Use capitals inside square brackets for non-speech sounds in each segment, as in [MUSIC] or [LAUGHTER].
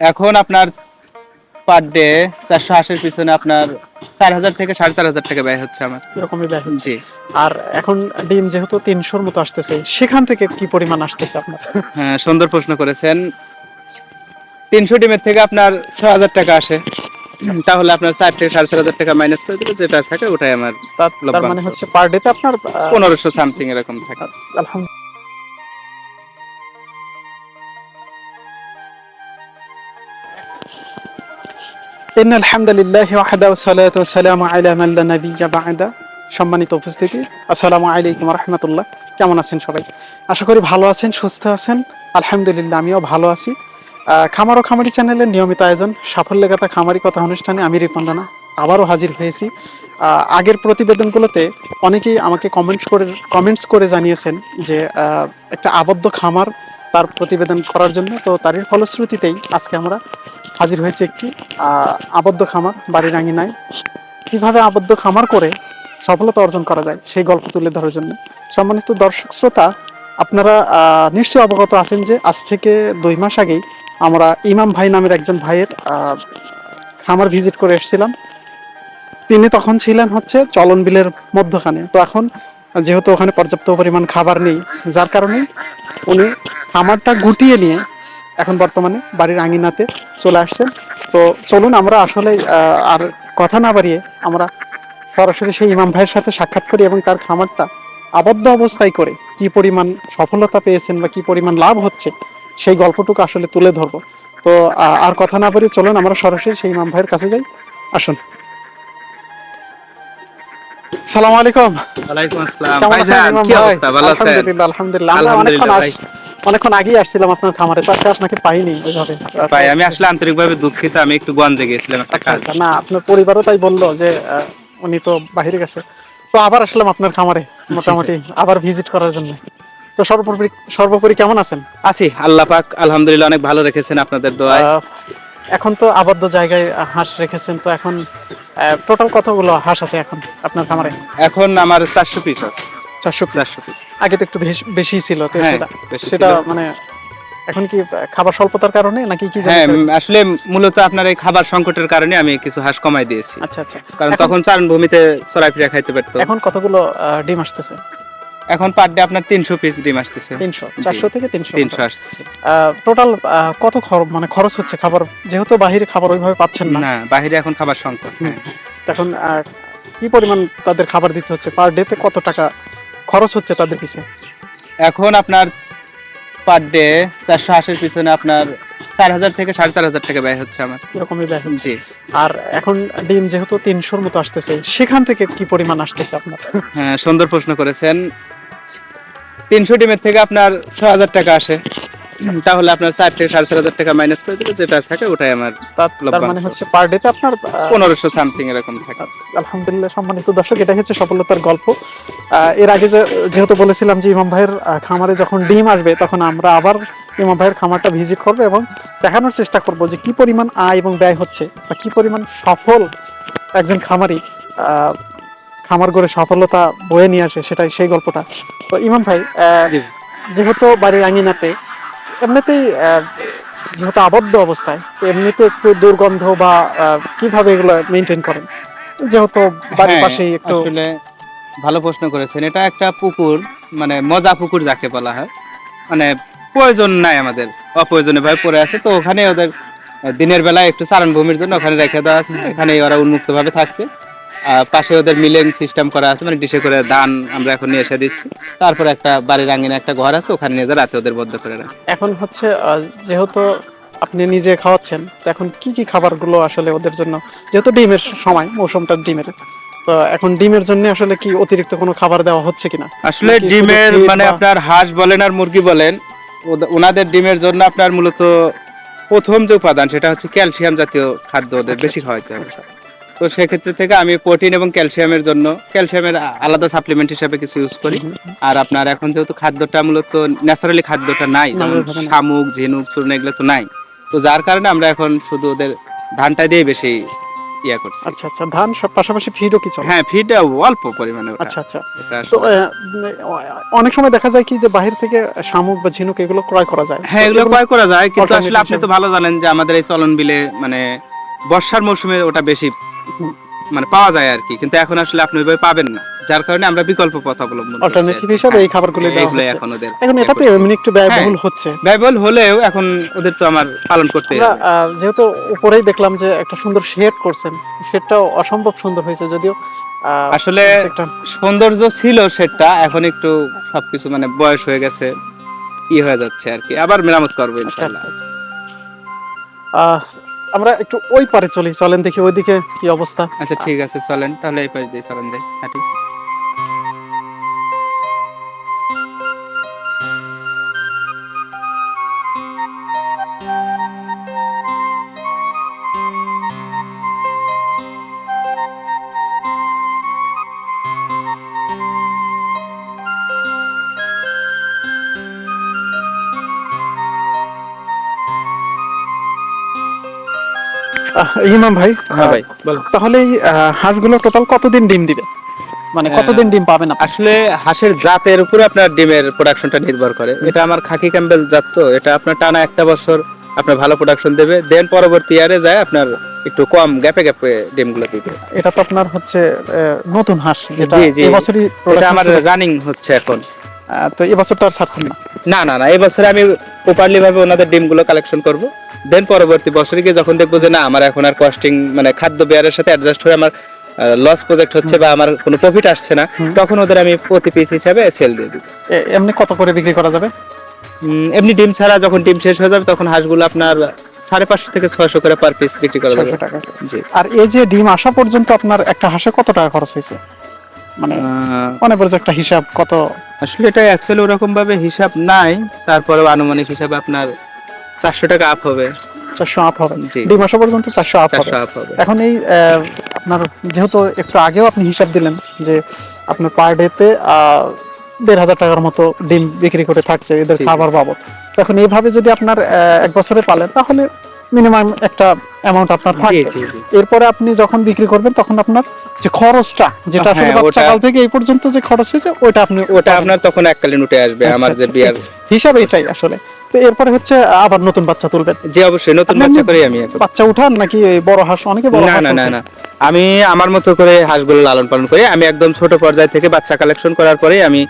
এখন আপনার per day চারশো আশির পিছনে আপনার চার হাজার থেকে সাড়ে চার হাজার টাকা ব্যয় হচ্ছে আমার। এরকমই ব্যয় হচ্ছে। জি। আর এখন ডিম যেহেতু তিনশোর মতো আসতেছে সেখান থেকে কি পরিমাণ আসতেছে আপনার? হ্যাঁ সুন্দর প্রশ্ন করেছেন। তিনশো ডিমের থেকে আপনার ছ হাজার টাকা আসে। তাহলে আপনার চার থেকে সাড়ে চার হাজার টাকা মাইনাস করে দিলে যেটা থাকে ওটাই আমার তার। মানে হচ্ছে পার ডেতে আপনার পনেরোশো সামথিং এরকম থাকে। আলহামদুলিল্লাহ। ইন আলহামদুলিল্লাহ ওয়াহদা ওয়াসসালাতু ওয়াসসালামু আলা মান লা নাবিয়্যা বা'দা। সম্মানিত উপস্থিতি, আসসালামু আলাইকুম রাহমাতুল্লাহ। কেমন আছেন সবাই? আশা করি ভালো আছেন, সুস্থ আছেন। আলহামদুলিল্লাহ, আমিও ভালো আছি। খামার ও খামারি চ্যানেলের নিয়মিত আয়োজন সাফল্যের কথা খামারি কথা অনুষ্ঠানে আমি রিপন আবারও হাজির হয়েছি। আগের প্রতিবেদনগুলোতে অনেকেই আমাকে কমেন্টস করে কমেন্টস করে জানিয়েছেন যে একটা আবদ্ধ খামার তার প্রতিবেদন করার জন্য, তো তারই ফলশ্রুতিতেই আজকে আমরা হাজির হয়েছে একটি আবদ্ধ খামার বাড়ির আঙিনায়। কীভাবে আবদ্ধ খামার করে সফলতা অর্জন করা যায় সেই গল্প তুলে ধরার জন্য। সম্মানিত দর্শক শ্রোতা, আপনারা নিশ্চয়ই অবগত আছেন যে আজ থেকে দুই মাস আগেই আমরা ইমাম ভাই নামের একজন ভাইয়ের খামার ভিজিট করে এসেছিলাম। তিনি তখন ছিলেন হচ্ছে চলন বিলের মধ্যখানে। তো এখন যেহেতু ওখানে পর্যাপ্ত পরিমাণ খাবার নেই, যার কারণে উনি খামারটা গুটিয়ে নিয়ে এখন বর্তমানে বাড়ির আঙিনাতে চলে আসছেন। তো চলুন আমরা আসলে আর কথা না বাড়িয়ে আমরা সরাসরি সেই ইমাম ভাইয়ের সাথে সাক্ষাৎ করি এবং তার খামারটা আবদ্ধ অবস্থায় করে কি পরিমাণ সফলতা পেয়েছেন বা কি পরিমাণ লাভ হচ্ছে সেই গল্পটুকু আসলে তুলে ধরবো। তো আর কথা না বাড়িয়ে চলুন আমরা সরাসরি সেই ইমাম ভাইয়ের কাছে যাই। আসুন। সালাম আলাইকুম। ওয়ালাইকুম আসসালাম। ভাইজান কি অবস্থা? ভালো আছেন? আলহামদুলিল্লাহ আলহামদুলিল্লাহ অনেকক্ষণ আগেই আসছিলাম আপনার খামারে তো আজকে আপনাকে পাইনি ওইভাবে। ভাই আমি আসলে আন্তরিকভাবে দুঃখিত আমি একটু গঞ্জে গিয়েছিলাম একটা কাজ। আচ্ছা না আপনার পরিবারও তাই বলল যে উনি তো বাইরে গেছে। তো আবার আসলাম আপনার খামারে মোটামুটি আবার ভিজিট করার জন্য। তো সর্বোপরি সর্বোপরি কেমন আছেন? আছি আল্লাহ পাক আলহামদুলিল্লাহ অনেক ভালো রেখেছেন আপনাদের দোয়ায়। এখন তো আবদ্ধ জায়গায় হাঁস রেখেছেন তো এখন টোটাল কতগুলো হাঁস আছে এখন আপনার খামারে? এখন আমার চারশো পিস আছে। চারশো পিস আগে তো একটু বেশি ছিল তো হ্যাঁ, সেটা বেশি সেটা ছিল। মানে এখন কি খাবার স্বল্পতার কারণে নাকি কি হ্যাঁ আসলে মূলত আপনার এই খাবার সংকটের কারণে আমি কিছু হাঁস কমাই দিয়েছি। আচ্ছা আচ্ছা। কারণ তখন চারণ ভূমিতে চড়াইফিরা খাইতে পারতো। এখন কতগুলো ডিম আসতেছে? এখন পার ডে আপনার তিনশো পিস ডিম আসতেছে। তিনশো চারশো থেকে তিনশো তিনশো আসতেছে। টোটাল কত খরচ মানে খরচ হচ্ছে খাবার? যেহেতু বাহিরে খাবার ওইভাবে পাচ্ছেন না। না বাইরে এখন খাবার সংকট হ্যাঁ। এখন কি পরিমাণ তাদের খাবার দিতে হচ্ছে? পার ডেতে কত টাকা খরচ হচ্ছে তাদের পিছে? এখন আপনার পার ডে চারশো আশির পিছনে আপনার চার হাজার থেকে সাড়ে চার হাজার টাকা ব্যয় হচ্ছে আমার। এরকমই ব্যয় হচ্ছে। জি। আর এখন ডিম যেহেতু তিনশোর মতো আসতেছে সেখান থেকে কি পরিমাণ আসতেছে আপনার? হ্যাঁ সুন্দর প্রশ্ন করেছেন। তিনশো ডিমের থেকে আপনার ছ হাজার টাকা আসে। তাহলে আপনার চার থেকে সাড়ে চার হাজার টাকা মাইনাস করে দিলে যেটা থাকে ওটাই আমার তার মানে হচ্ছে পার ডেতে আপনার পনেরোশো সামথিং এরকম থাকে। আলহামদুলিল্লাহ সম্মানিত দর্শক এটা হচ্ছে সফলতার গল্প। এর আগে যে যেহেতু বলেছিলাম যে ইমাম ভাইয়ের খামারে যখন ডিম আসবে তখন আমরা আবার ইমাম ভাইয়ের খামারটা ভিজিট করব এবং দেখানোর চেষ্টা করব যে কি পরিমাণ আয় এবং ব্যয় হচ্ছে বা কি পরিমাণ সফল একজন খামারি খামার করে সফলতা বয়ে নিয়ে আসে সেটাই সেই গল্পটা। তো ইমাম ভাই যেহেতু বাড়ির আঙিনাতে এমনিতেই যেহেতু আবদ্ধ অবস্থায় এমনিতে একটু দুর্গন্ধ বা কীভাবে এগুলো মেনটেন করেন? যেহেতু বাড়ির হ্যাঁ, পাশেই একটু আসলে ভালো প্রশ্ন করেছেন। এটা একটা পুকুর মানে মজা পুকুর যাকে বলা হয়। মানে প্রয়োজন নাই আমাদের অপ্রয়োজনে ভাবে পড়ে আছে। তো ওখানে ওদের দিনের বেলায় একটু চারণ ভূমির জন্য ওখানে রেখে দেওয়া আছে। এখানে ওরা উন্মুক্ত ভাবে থাকছে। পাশে ওদের মিলিং সিস্টেম করা আছে মানে ডিশে করে ধান আমরা এখন নিয়ে এসে দিচ্ছি। তারপর একটা বাড়ির আঙিনে একটা ঘর আছে ওখানে নিয়ে যা রাতে ওদের বদ্ধ করে রাখি। এখন হচ্ছে যেহেতু আপনি নিজে খাওয়াচ্ছেন তো এখন কি কি খাবারগুলো আসলে ওদের জন্য যেহেতু ডিমের সময় মৌসুমটা ডিমের তো এখন ডিমের জন্য আসলে কি অতিরিক্ত কোনো খাবার দেওয়া হচ্ছে কিনা? আসলে ডিমের মানে আপনার হাঁস বলেন আর মুরগি বলেন ওনাদের ডিমের জন্য আপনার মূলত প্রথম যে উপাদান সেটা হচ্ছে ক্যালসিয়াম জাতীয় খাদ্য ওদের আচ্ছা, বেশি খাওয়াইতে হবে। তো সেক্ষেত্রে থেকে আমি প্রোটিন এবং ক্যালসিয়ামের জন্য ক্যালসিয়ামের আলাদা সাপ্লিমেন্ট হিসাবে কিছু ইউজ করি। আর আপনার এখন যেহেতু খাদ্যটা মূলত ন্যাচারালি খাদ্যটা নাই যেমন শামুক ঝিনুক চূর্ণ এগুলো তো নাই। তো যার কারণে আমরা এখন শুধু ওদের ধানটা দিয়ে বেশি ইয়া করছি। আচ্ছা আচ্ছা ধান সব পাশাপাশি ফিডও কি চলে? হ্যাঁ অল্প পরিমাণে আচ্ছা আচ্ছা। তো অনেক সময় দেখা যায় কি যে বাহির থেকে শামুক বা ঝিনুক এগুলো ক্রয় করা যায়। হ্যাঁ এগুলো ক্রয় করা যায়। কিন্তু আসলে আপনি তো ভালো জানেন যে আমাদের এই চলন বিলে মানে বর্ষার মৌসুমে ওটা বেশি। মানে পাওয়া যায় আর কি কিন্তু এখন আসলে আপনি ওইভাবে পাবেন না যার কারণে আমরা বিকল্প পথ অবলম্বন অল্টারনেটিভ। হিসাবে এই হ্যাঁ, খাবারগুলো দেওয়া হচ্ছে। এখন ওদের এখন এটাতে এমনি একটু ব্যয়বহুল হচ্ছে। ব্যয়বহুল হলেও এখন ওদের তো আমার পালন করতে যেহেতু উপরেই দেখলাম যে একটা সুন্দর শেড করছেন শেডটাও অসম্ভব সুন্দর হয়েছে যদিও আসলে একটা সৌন্দর্য ছিল সেটা এখন একটু সবকিছু মানে বয়স হয়ে গেছে ই হয়ে যাচ্ছে আর কি। আবার মেরামত করব আচ্ছা, ইনশাআল্লাহ আচ্ছা। আহ, আমরা একটু ওই পারে চলি, চলেন দেখি ওইদিকে কি অবস্থা। আচ্ছা ঠিক আছে, চলেন, তাহলে এই পাশ দিয়ে চলেন যাই হাঁটি। ইমাম ভাই হ্যাঁ ভাই বলো তাহলে এই হাঁসগুলো টোটাল কতদিন ডিম দিবে? মানে। কতদিন ডিম পাবেন আপনি? আসলে হাঁসের জাতের উপরে আপনার ডিমের প্রোডাকশনটা নির্ভর করে। এটা আমার খাকি ক্যাম্বেল জাত তো এটা আপনার টানা একটা বছর আপনার ভালো প্রোডাকশন দেবে। দেন পরবর্তী ইয়ারে যায় আপনার একটু কম গ্যাপে গ্যাপে ডিমগুলো দিবে। এটা তো আপনার হচ্ছে নতুন হাঁস যেটা জি। এবছরই এটা আমার রানিং হচ্ছে এখন। তো এবছর তো আর ছাড়ছেন না? না না না এই আমি প্রপারলি ভাবে ওনাদের ডিমগুলো কালেকশন করব। দেন পরবর্তী বছরে গিয়ে যখন দেখব যে না আমার এখন আর কস্টিং মানে খাদ্য ব্যয়ের সাথে অ্যাডজাস্ট হয়ে আমার লস প্রজেক্ট হচ্ছে বা আমার কোনো প্রফিট আসছে না তখন ওদের আমি প্রতি পিস হিসাবে সেল দিয়ে দিই এমনি কত করে বিক্রি করা যাবে? এমনি ডিম ছাড়া যখন ডিম শেষ হয়ে যাবে তখন হাঁসগুলো আপনার সাড়ে পাঁচশো থেকে ছয়শো করে পার পিস বিক্রি করা যাবে। টাকা। জি। আর এই যে ডিম আসা পর্যন্ত আপনার একটা হাঁসে কত টাকা খরচ হয়েছে? মানে মনে পড়ছে একটা হিসাব কত? আসলে এটা অ্যাকচুয়ালি ওরকম ভাবে হিসাব নাই তারপরে আনুমানিক হিসাবে আপনার চারশো টাকা আপ হবে। চারশো আপ হবে। ডিম আসা পর্যন্ত চারশো আপ হবে। এখন এই আপনার যেহেতু একটু আগেও আপনি হিসাব দিলেন যে আপনার পার ডেতে দেড় হাজার টাকার মতো ডিম বিক্রি করে থাকছে এদের। খাবার বাবদ। এখন এইভাবে যদি আপনার এক বছরে পালেন তাহলে মিনিমাম একটা অ্যামাউন্ট আপনার জি এরপরে আপনি যখন বিক্রি করবেন তখন আপনার যে খরচটা যেটা আসলে হ্যাঁ, বাচ্চা ওটা- কাল থেকে এই পর্যন্ত যে খরচ হয়েছে ওটা আপনি ওটা আপনার তখন এককালীন উঠে আসবে। আচ্ছা, আমার যে আচ্ছা। বিয়ার হিসাব এটাই আসলে। তো এরপরে হচ্ছে আবার নতুন বাচ্চা তুলবেন। যে অবশ্যই নতুন বাচ্চা করে আমি বাচ্চা উঠান নাকি বড় হাঁস? অনেকে বড় না না না না। আমি আমার মতো করে হাঁসগুলো লালন পালন করি। আমি একদম ছোট পর্যায় থেকে বাচ্চা কালেকশন করার পরে আমি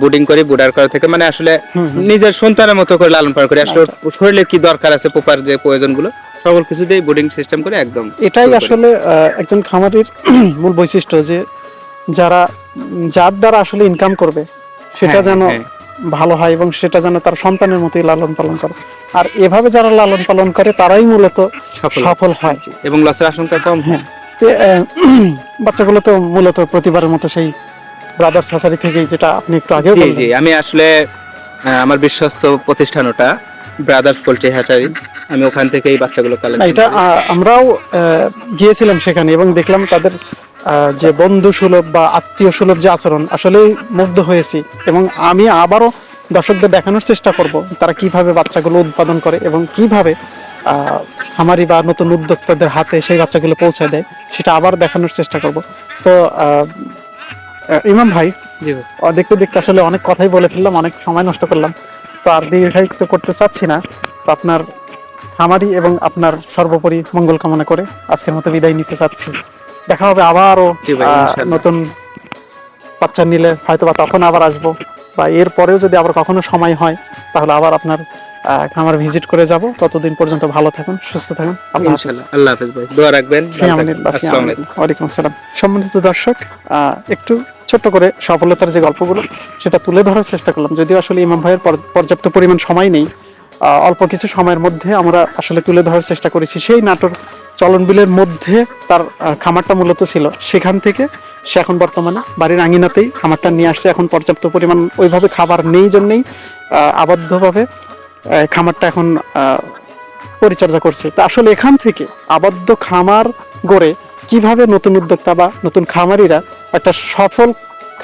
বুডিং করি বুডার করা থেকে। মানে আসলে। নিজের সন্তানের মতো করে লালন পালন করি। আসলে শরীরে কি দরকার আছে পোপার যে প্রয়োজনগুলো সকল কিছু দিয়ে বুডিং সিস্টেম করে একদম এটাই আসলে একজন খামারির [CLEARS THROAT] মূল বৈশিষ্ট্য যে যারা যার দ্বারা আসলে ইনকাম করবে সেটা হ্যাঁ, যেন হ্যাঁ। ভালো হয় এবং সেটা যেন তার সন্তানের মতোই লালন পালন করে। আর এভাবে যারা লালন পালন করে তারাই মূলত সফল। হয়। এবং লসের আশঙ্কা কম হ্যাঁ? বাচ্চাগুলো তো মূলত প্রতিবারের মতো সেই ব্রাদার সাসারি থেকেই যেটা আপনি একটু আগে জি জি। আমি আসলে আমার বিশ্বস্ত প্রতিষ্ঠান ওটা ব্রাদার্স পোল্ট্রি হ্যাচারি আমি ওখান থেকেই বাচ্চাগুলো না, কালেকশন এটা আমরাও গিয়েছিলাম সেখানে এবং দেখলাম তাদের যে বন্ধু সুলভ বা আত্মীয় সুলভ যে আচরণ আসলেই মুগ্ধ হয়েছি এবং আমি আবারও দর্শকদের দেখানোর চেষ্টা করব তারা কীভাবে বাচ্চাগুলো উৎপাদন করে এবং কীভাবে খামারি বা নতুন উদ্যোক্তাদের হাতে সেই বাচ্চাগুলো পৌঁছে দেয় সেটা আবার দেখানোর চেষ্টা করব। তো ইমাম ভাই দেখতে দেখতে আসলে অনেক কথাই বলে ফেললাম অনেক সময় নষ্ট করলাম। তো আর দীর্ঘায়িত করতে চাচ্ছি না। তো আপনার খামারি এবং আপনার সর্বোপরি মঙ্গল কামনা করে আজকের মতো বিদায় নিতে চাচ্ছি। দেখা হবে আবারও। নতুন বাচ্চা নিলে হয়তো বা তখন আবার আসব। বা এর পরেও যদি আবার কখনো সময় হয় তাহলে আবার আপনার আহ, খামার ভিজিট করে যাব। ততদিন পর্যন্ত ভালো থাকুন সুস্থ থাকুন। আল্লাহ হাফেজ। আল্লাহ হাফেজ ভাই। দোয়া রাখবেন। ওয়ালাইকুম আসসালাম। সম্মানিত দর্শক আহ, একটু ছোট্ট করে সফলতার যে গল্পগুলো সেটা তুলে ধরার চেষ্টা করলাম। যদিও আসলে ইমাম ভাইয়ের পর- পর্যাপ্ত পরিমাণ সময় নেই আহ, অল্প কিছু সময়ের মধ্যে আমরা আসলে তুলে ধরার চেষ্টা করেছি। সেই নাটোর চলন বিলের মধ্যে তার খামারটা মূলত ছিল। সেখান থেকে সে এখন বর্তমানে বাড়ির আঙিনাতেই খামারটা নিয়ে আসছে। এখন পর্যাপ্ত পরিমাণ ওইভাবে খাবার নেই জন্যেই আবদ্ধভাবে খামারটা এখন পরিচর্যা করছে। তা আসলে এখান থেকে আবদ্ধ খামার গড়ে কীভাবে নতুন উদ্যোক্তা বা নতুন খামারিরা একটা সফল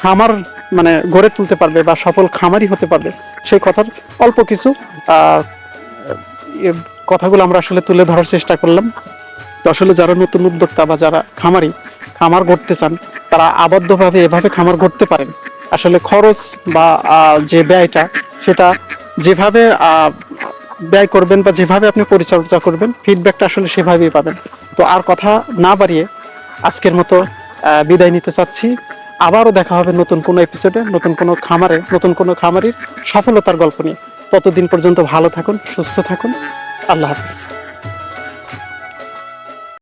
খামার মানে গড়ে তুলতে পারবে বা সফল খামারি হতে পারবে, সেই কথার অল্প কিছু কথাগুলো আমরা আসলে তুলে ধরার চেষ্টা করলাম। তো আসলে যারা নতুন উদ্যোক্তা বা যারা খামারি, খামার গড়তে চান, তারা আবদ্ধভাবে এভাবে খামার গড়তে পারেন। আসলে খরচ বা যে ব্যয়টা, সেটা যেভাবে ব্যয় করবেন বা যেভাবে আপনি পরিচর্যা করবেন ফিডব্যাকটা আসলে সেভাবেই পাবেন। তো আর কথা না বাড়িয়ে আজকের মতো বিদায় নিতে চাচ্ছি। আবারও দেখা হবে নতুন কোনো এপিসোডে নতুন কোনো খামারে, নতুন কোনো খামারির সফলতার গল্প নিয়ে। ততদিন পর্যন্ত ভালো থাকুন, সুস্থ থাকুন। আল্লাহ হাফিজ।